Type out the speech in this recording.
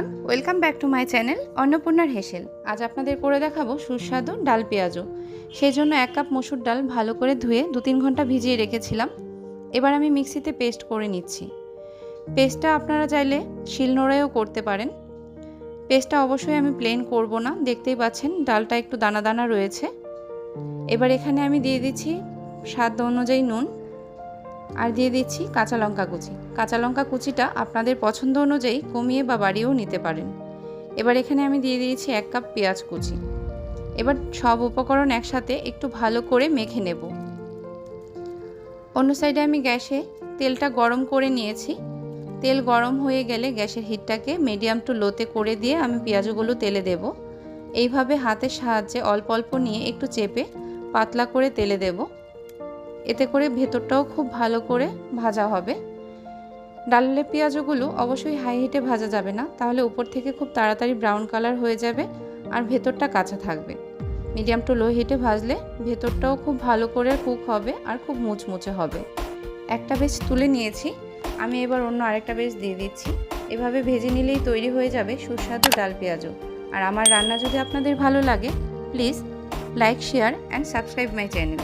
Everyone welcome back to my channel অন্নপূর্ণার হেসেল আজ আপনাদের করে দেখাবো সুস্বাদু ডাল পেঁয়াজও। সেই জন্য এক কাপ মসুর ডাল ভালো করে ধুয়ে দু তিন ঘণ্টা ভিজিয়ে রেখেছিলাম। এবার আমি মিক্সিতে পেস্ট করে নিচ্ছি। পেস্টটা আপনারা চাইলে শিলনোড়ায়ও করতে পারেন। পেস্টটা অবশ্যই আমি প্লেন করব না। দেখতেই পাচ্ছেন, ডালটা একটু দানা দানা রয়েছে। এবার এখানে আমি দিয়ে দিচ্ছি স্বাদ অনুযায়ী নুন। আর দিয়ে দিচ্ছি কাঁচা লঙ্কা কুচি। কাঁচা লঙ্কা কুচিটা আপনাদের পছন্দ অনুযায়ী কমিয়ে বা বাড়িয়েও নিতে পারেন। এবার এখানে আমি দিয়ে দিয়েছি এক কাপ পেঁয়াজ কুচি। এবার সব উপকরণ একসাথে একটু ভালো করে মেখে নেব। অন্য সাইডে আমি গ্যাসে তেলটা গরম করে নিয়েছি। তেল গরম হয়ে গেলে গ্যাসের হিটটাকে মিডিয়াম টু লোতে করে দিয়ে আমি পেঁয়াজগুলো তেলে দেব। এইভাবে হাতের সাহায্যে অল্প অল্প নিয়ে একটু চেপে পাতলা করে তেলে দেবো। এতে করে ভেতরটাও খুব ভালো করে ভাজা হবে। ডালের পেঁয়াজগুলো অবশ্যই হাই হিটে ভাজা যাবে না, তাহলে উপর থেকে খুব তাড়াতাড়ি ব্রাউন কালার হয়ে যাবে আর ভেতরটা কাঁচা থাকবে। মিডিয়াম টু লো হিটে ভাজলে ভেতরটাও খুব ভালো করে কুক হবে আর খুব মুচমুচে হবে। একটা বেশ তুলে নিয়েছি, আমি এবার অন্য আরেকটা বেশ দিয়ে দিচ্ছি। এভাবে ভেজে নিলেই তৈরি হয়ে যাবে সুস্বাদু ডাল পেঁয়াজও। আর আমার রান্না যদি আপনাদের ভালো লাগে please like share and subscribe my channel